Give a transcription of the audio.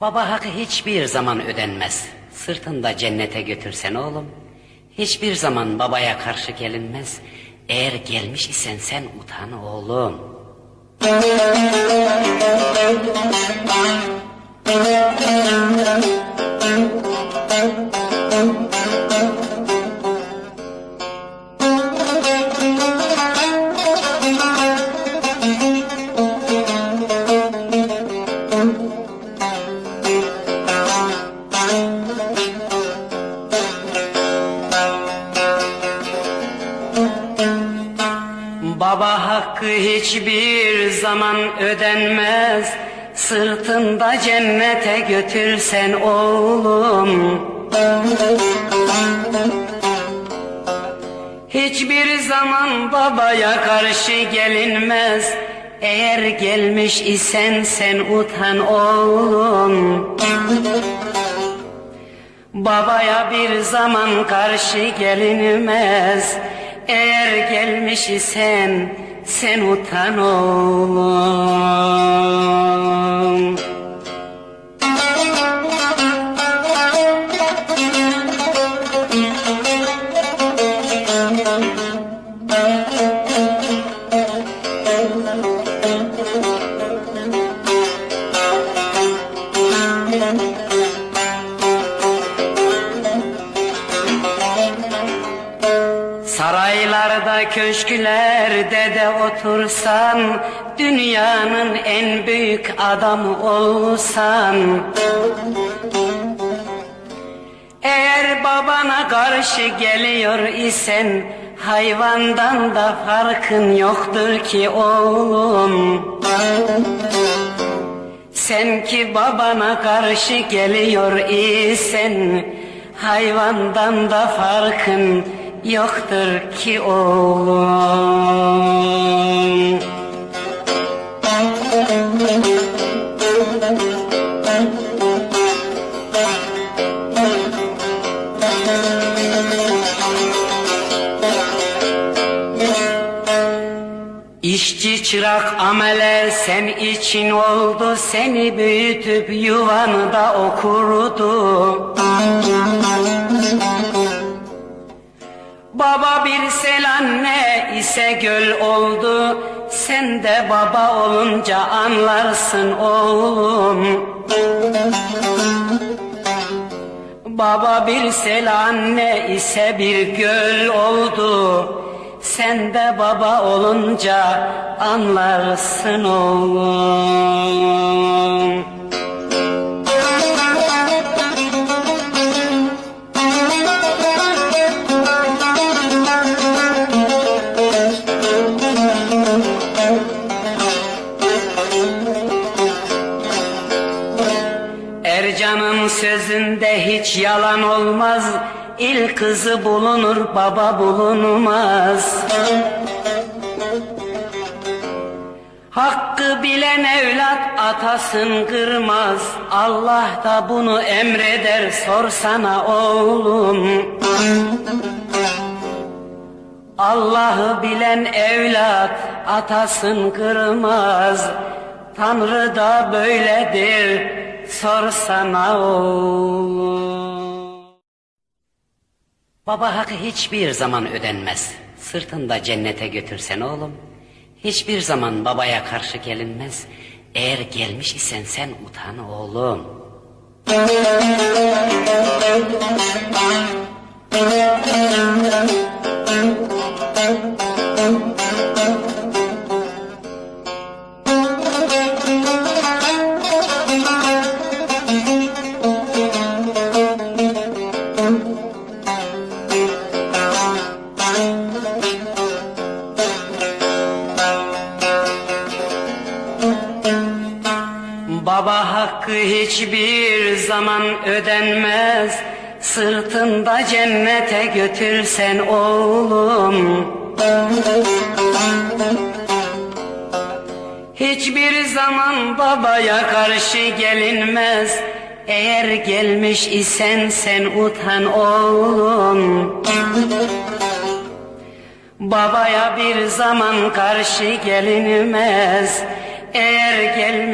Baba hakkı hiçbir zaman ödenmez. Sırtında cennete götürsen oğlum. Hiçbir zaman babaya karşı gelinmez. Eğer gelmiş isen sen utan oğlum. Baba hakkı hiçbir zaman ödenmez. Sırtında cennete götürsen oğlum. Hiçbir zaman babaya karşı gelinmez. Eğer gelmiş isen sen utan oğlum. Babaya bir zaman karşı gelinmez. Eğer gelmiş isen sen utan oğlum. Saraylarda köşklerde de otursan Dünyanın en büyük adamı olsan. Eğer babana karşı geliyor isen Hayvandan da farkın yoktur ki oğlum. Sen ki babana karşı geliyor isen Hayvandan da farkın yoktur ki oğlum. İşçi çırak amele sen için oldu Seni büyütüp yuvanı okurdu Baba bir sel anne ise göl oldu. Sen de baba olunca anlarsın oğlum. Baba bir sel anne ise bir göl oldu. Sen de baba olunca anlarsın oğlum Ercan'ın sözünde hiç yalan olmaz. İl kızı bulunur baba bulunmaz. Hakkı bilen evlat atasın kırmaz. Allah da bunu emreder sorsana oğlum. Allah'ı bilen evlat atasın kırmaz Tanrı da böyledir. Sorsana oğlum. Baba hakkı hiçbir zaman ödenmez. Sırtında cennete götürsen oğlum. Hiçbir zaman babaya karşı gelinmez. Eğer gelmiş isen sen utan oğlum hakkı hiçbir zaman ödenmez. Sırtında cennete götürsen oğlum. Hiçbir zaman babaya karşı gelinmez. Eğer gelmiş isen sen utan oğlum. Babaya bir zaman karşı gelinmez. Eğer gelmiş